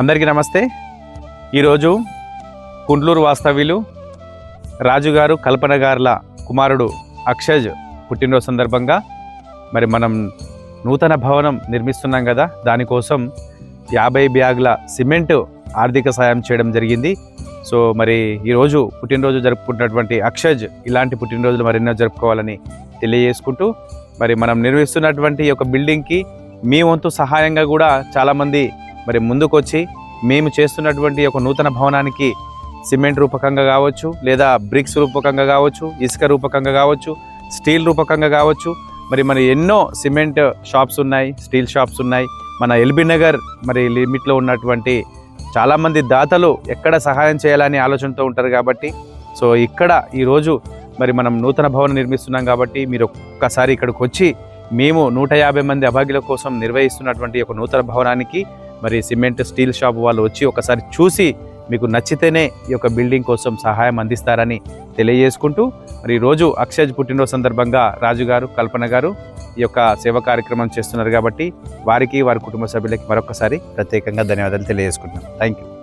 అందరికీ నమస్తే. ఈరోజు కుండ్లూరు వాస్తవ్యులు రాజుగారు కల్పన గారుల కుమారుడు అక్షజ్ పుట్టినరోజు సందర్భంగా మరి మనం నూతన భవనం నిర్మిస్తున్నాం కదా దానికోసం యాభై బ్యాగుల సిమెంట్ ఆర్థిక సాయం చేయడం జరిగింది. సో మరి ఈరోజు పుట్టినరోజు జరుపుకుంటున్నటువంటి అక్షజ్ ఇలాంటి పుట్టినరోజులు మరెన్నో జరుపుకోవాలని తెలియజేసుకుంటూ మరి మనం నిర్మిస్తున్నటువంటి ఒక యొక్క బిల్డింగ్కి మీ వంతు సహాయంగా కూడా చాలామంది మరి ముందుకొచ్చి మేము చేస్తున్నటువంటి ఒక నూతన భవనానికి సిమెంట్ రూపకంగా కావచ్చు లేదా బ్రిక్స్ రూపకంగా కావచ్చు ఇసుక రూపకంగా కావచ్చు స్టీల్ రూపకంగా కావచ్చు మరి మన ఎన్నో సిమెంట్ షాప్స్ ఉన్నాయి స్టీల్ షాప్స్ ఉన్నాయి. మన ఎల్బీ నగర్ మరి లిమిట్లో ఉన్నటువంటి చాలామంది దాతలు ఎక్కడ సహాయం చేయాలని ఆలోచనతో ఉంటారు కాబట్టి సో ఇక్కడ ఈరోజు మరి మనం నూతన భవనం నిర్మిస్తున్నాం కాబట్టి మీరు ఒక్కసారి ఇక్కడికి వచ్చి మేము నూట యాభై మంది అభాగ్యుల కోసం నిర్వహిస్తున్నటువంటి ఒక నూతన భవనానికి మరి సిమెంట్ స్టీల్ షాప్ వాళ్ళు వచ్చి ఒకసారి చూసి మీకు నచ్చితేనే ఈ యొక్క బిల్డింగ్ కోసం సహాయం అందిస్తారని తెలియజేసుకుంటూ మరి ఈరోజు అక్షయ్ పుట్టినరోజు సందర్భంగా రాజు గారు కల్పన గారు ఈ యొక్క సేవ కార్యక్రమం చేస్తున్నారు కాబట్టి వారికి వారి కుటుంబ సభ్యులకి మరొకసారి ప్రత్యేకంగా ధన్యవాదాలు తెలియజేసుకుంటున్నాం. Thank you